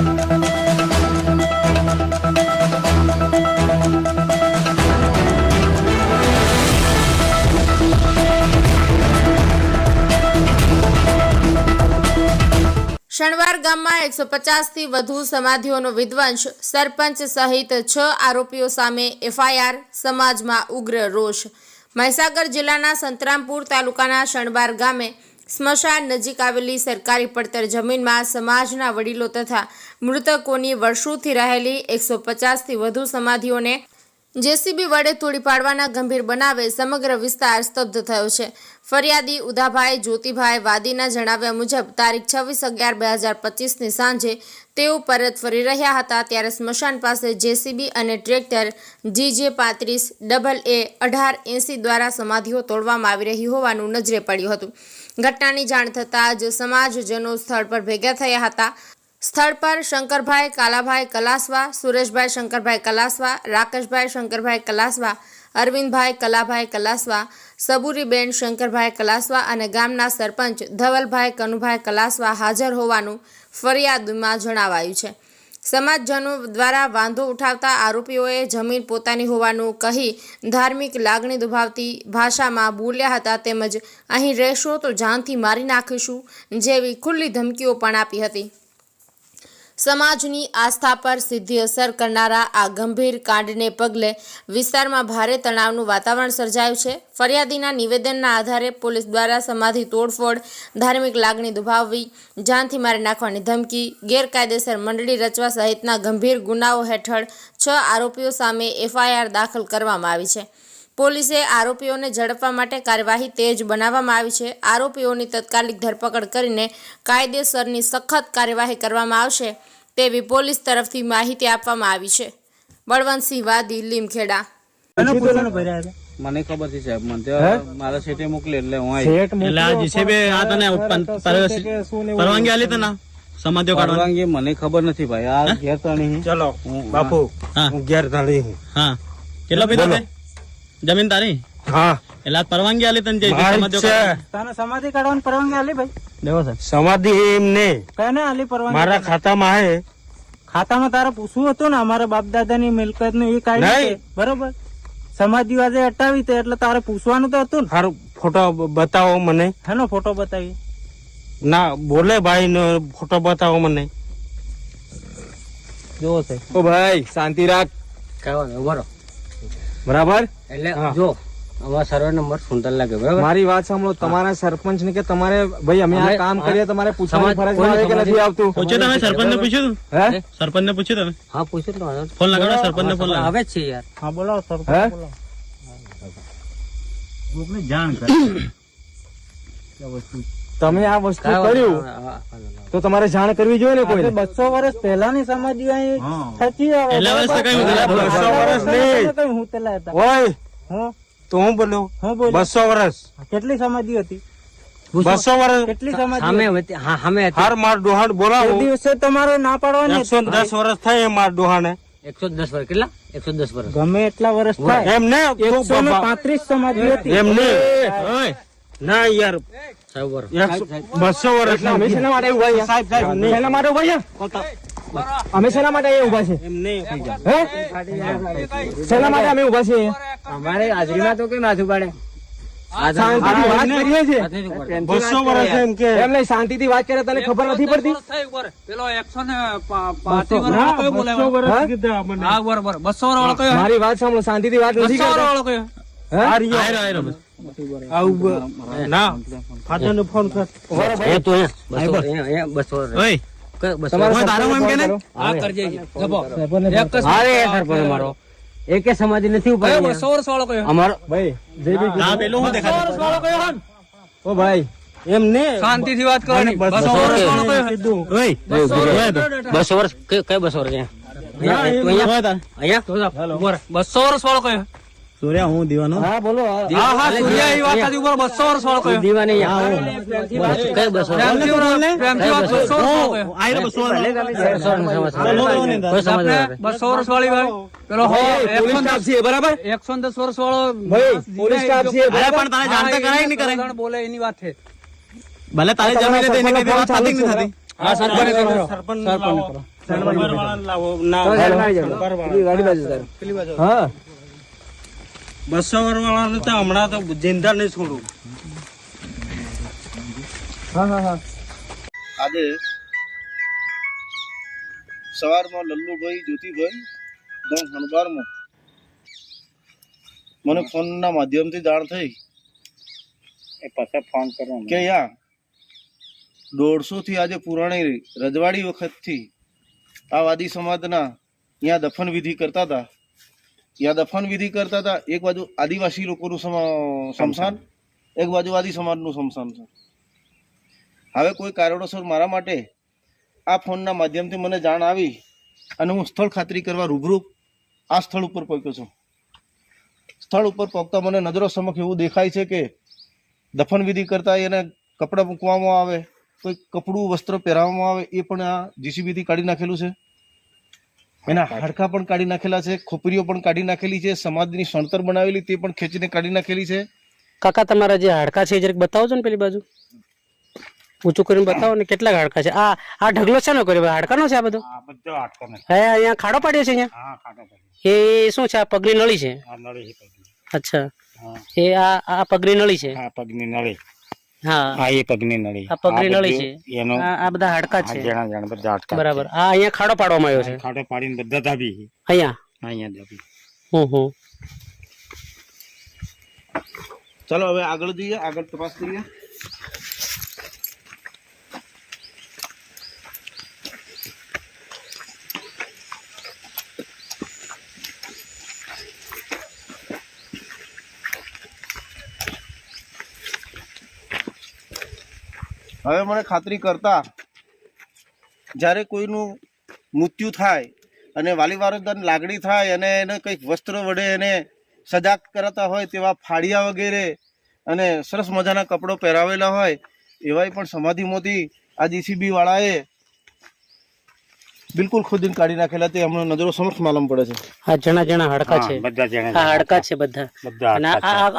શણવાર ગામમાં એકસો પચાસથી વધુ સમાધિઓનો વિધ્વંસ, સરપંચ સહિત છ આરોપીઓ સામે એફઆઈઆર, સમાજમાં ઉગ્ર રોષ. મહીસાગર જિલ્લાના સંતરામપુર તાલુકાના શણબાર ગામે સ્મશાન નજીક આવેલી સરકારી પડતર જમીનમાં સમાજના વડીલો તથા મૃતકોની વર્ષોથી રહેલી એકસો પચાસથી વધુ સમાધિઓને જેસીબી વડે તોડી પાડવાના ગંભીર બનાવે સમગ્ર વિસ્તાર સ્તબ્ધ થયો છે. ફરિયાદી ઉધાભાઈ જ્યોતિભાઈ વાદીના જણાવ્યા મુજબ, તારીખ છવ્વીસ અગિયાર બે હજાર પચીસની સાંજે તેઓ પરત ફરી રહ્યા હતા ત્યારે સ્મશાન પાસે જેસીબી અને ટ્રેક્ટર જીજે પાંત્રીસ ડબલ એ અઢાર એંસી દ્વારા સમાધિઓ તોડવામાં આવી રહી હોવાનું નજરે પડ્યું હતું. ઘટનાની જાણ થતાં જ સમાજજનો સ્થળ પર ભેગા થયા હતા. સ્થળ પર શંકરભાઈ કાલાભાઈ કલાસવા, સુરેશભાઈ શંકરભાઈ કલાસવા, રાકેશભાઈ શંકરભાઈ કલાસવા, અરવિંદભાઈ કલાભાઈ કલાસવા, સબુરીબેન શંકરભાઈ કલાસવા અને ગામના સરપંચ ધવલભાઈ કનુભાઈ કલાસવા હાજર હોવાનું ફરિયાદમાં જણાવાયું છે. સમાજજનો દ્વારા વાંધો ઉઠાવતા આરોપીઓએ જમીન પોતાની હોવાનું કહી ધાર્મિક લાગણી દુભાવતી ભાષામાં બોલ્યા હતા તેમજ અહીં રહેશો તો જાનથી મારી નાખીશું જેવી ખુલ્લી ધમકીઓ પણ આપી હતી. સમાજની આસ્થા પર સીધી અસર કરનારા આ ગંભીર કાંડને પગલે વિસ્તારમાં ભારે તણાવનું વાતાવરણ સર્જાયું છે. ફરિયાદીના નિવેદનના આધારે પોલીસ દ્વારા સમાધિ તોડફોડ, ધાર્મિક લાગણી દુભાવવી, જાનથી મારી નાખવાની ધમકી, ગેરકાયદેસર મંડળી રચવા સહિતના ગંભીર ગુનાઓ હેઠળ છ આરોપીઓ સામે એફઆઈઆર દાખલ કરવામાં આવી છે. પોલીસે આરોપીઓને ઝડપવા માટે કાર્યવાહી તેજ બનાવવામાં આવી છે. આરોપીઓની તત્કાલિક ધરપકડ કરીને કાયદેસરની સખત કાર્યવાહી કરવામાં આવશે તેવી પોલીસ તરફથી માહિતી આપવામાં આવી છે. બળવંતસિંહ વાદી લીમખેડા. મને ખબર છે સાહેબ. મને મારા સેટે મોકલે એટલે હું આવી એટલે આ જીસીબી આ તને પર- પર- પરવાનગી આલી તને? સમાધિઓ પરવાનગી મને ખબર નથી ભાઈ. આ ઘેર તાણી ચલો બાપુ હું. ઘેર તાણી હા. કેટલો પીધો તે જમીન તારી? હા. એટલે પરવાનગી આલી તને. તને સમાધિ કાઢવાની પરવાનગી આલી ભાઈ? દેવો સર સમાધિ એમને. કને આલી પરવાનગી મારા ખાતામાં હે. ખાતામાં તારે પૂછવું હતું ને અમારા બાપ દાદાની મિલકતનું એ કાઢી બરોબર? સમાધિ વાજે હટાવી તે એટલે તારે પૂછવાનું તો હતું ને. હારું ફોટો બતાવો મને. હેનો ફોટો બતાવી ના બોલે ભાઈ નો ફોટો બતાવો મને. જોવો છે. ઓ ભાઈ શાંતિ રાખ. બરો બરાબર? એટલે હા. જો અમારો સર્વે નંબર સુંદર લાગે બરાબર? મારી વાત સાંભળો તમારા સરપંચ ને કે તમારે ભાઈ અમે આ કામ કરીએ તમારે પૂછવાની ફરજ આવે કે નથી આવતું? પૂછ્યું તમે સરપંચ ને પૂછ્યું હે? સરપંચ ને પૂછ્યું તમે? હા પૂછ્યું તો ફોન લગાડો સરપંચ ને ફોન આવે છે યાર. હા બોલો સર હે? બોલો. તમે આ વસ્તુ કર્યું. તો તમારે જાણ કરવી જોઈએ ને કોઈ બસો વર્ષ પહેલાની સમાધિ અહીં થતી હું તેલા ઓય તો હું બોલ્યો હું બસો વર્ષ. કેટલી સમાધિ હતી? બસો વર્ષ. કેટલી સમાધિ સામે હાર માર ડોહાણ એ બોલાવો દિવસે તમારે ના પાડવાની એકસો દસ વર્ષ થાય માર ડોહાને એકસો દસ વર્ષ કેટલા? એકસો દસ વર્ષ. ગમે એટલા વર્ષ થાય. એમ ને એકસો પાંત્રીસ સમાધિ હતી. એમ ને ના યાર. બસો વર્ષ અમે શેના માટે ઊભા સાહેબ સાહેબ શેના માટે ઊભા અમે શેના માટે અહીંયા ઊભા છે એમ નહીં થઈ જાય. હે? શેના માટે અમે ઊભા છીએ અમારે હાજરીમાં તો કેમ હાથું પાડે શાંતિથી વાત કરીએ છીએ. બસો વર્ષ એમ કે. એમ નહીં શાંતિથી વાત કરે તને ખબર નથી પડતી? મારી વાત સાંભળો શાંતિ થી વાત નથી એમ કે ને? મારો એકે નથી કયો અમારો ભાઈ બી પેલું હું કયો હન? ઓ ભાઈ એમ ને શાંતિથી વાત કરવાની બસો વર્ષ કયો? ઓય, બસો વર્ષ કઈ વર્ષ અહીંયા અહીંયા. બસો વર્ષ વાળો કયો સૂર્યા હું દીવાનો? હા બોલો. હા. હા હા સૂર્યા એ વાત રહે. બસો વર્ષ વાળો કયો? દીવાની અહીંયા કઈ બસો? પ્રેમથી વાત- બસો આયરો બસો વાળો. બસો વર્ષ. નથી. વાળી ભાઈ. પેલો હો પોલીસ સ્ટાફ છે બરાબર? એકસો દસ વર્ષ વાળો ભાઈ પોલીસ સ્ટાફ છે અરે બરાબર? પણ તને જાણતા કરાય નહીં કરે બોલે એની વાત છે. ભલે તારે જમીન હતી એને કઈ વાત થતી નહીં થતી હા સરપંચ કરો. સરપંચ સરપંચ વાળા લાવો. ના ગાડી બાજુ સર હા. બસો વાળાને તો હમણાં તો જિંદા નહીં છોડું. હા હા હા. આજે સવારમાં લલ્લુભાઈ જ્યોતિભાઈ ગામ હણબારમાં મને ફોનના માધ્યમથી જાણ થઈ ફોન કરો કે યા દોઢસો થી આજે પુરાણી રજવાડી વખતથી આ વાદી સમાજના અહીંયા દફન વિધિ કરતા હતા. ત્યાં દફન વિધિ કરતા હતા એક બાજુ આદિવાસી લોકોનું શમશાન એક બાજુ આદિ સમાજનું શમશાન છે. હવે કોઈ કારણોસર મારા માટે આ ફોનના માધ્યમથી મને જાણ આવી અને હું સ્થળ ખાતરી કરવા રૂબરૂ આ સ્થળ ઉપર પહોંચ્યો છું. સ્થળ ઉપર પહોંચતા મને નજરો સમક્ષ એવું દેખાય છે કે દફન વિધિ કરતા એને કપડાં મૂકવામાં આવે કોઈ કપડું વસ્ત્ર પહેરાવવામાં આવે એ પણ આ જીસીબીથી કાઢી નાખેલું છે. એના હાડકા પણ કાઢી નાખેલા છે ખોપરીઓ પણ કાઢી નાખેલી છે સમાજની સણતર બનાવેલી તે પણ ખેંચીને કાઢી નાખેલી છે. કાકા તમારા જે હાડકા છે જરાક બતાવો છો ને પેલી બાજુ? ઊંચું કરીને બતાવો ને કેટલા હાડકા છે? આ આ ઢગલો છે ને કર્યો હાડકાનો છે આ બધો? હે અહીંયા ખાડો પાડ્યો છે અહીંયા? એ શું છે? આ પગની નળી છે? અચ્છા. એ આ આ પગની નળી છે? આ પગની નળી. હા. આ એ પગની નળી. આ પગની નળી છે. એનો આ આ બધા હાડકા છે. જણા જણા બધા આટકા બરાબર. આ અહીંયા ખાડો પાડવામાં આવ્યો છે. ખાડો પાડીને બધા દાબી. અહીંયા? અહીંયા દાબી. ચાલો હવે આગળ જઈએ આગળ તપાસ કરીએ. હવે મને ખાતરી કરતા જ્યારે કોઈનું મૃત્યુ થાય અને વાલી વારસદારની લાગણી થાય અને એને કંઈક વસ્ત્ર વડે એને સજાગ કરાતા હોય તેવા ફાળિયા વગેરે અને સરસ મજાના કપડો પહેરાવેલા હોય એવાય પણ સમાધિમાંથી આ જીસીબી વાળાએ બિલકુલ ખોદીને કાઢી નાખેલા તે અમને નજરો સમક્ષ માલુમ પડે છે. આ જણા જણા હડકા છે. બધા જણા હડકા છે બધા. બધા આ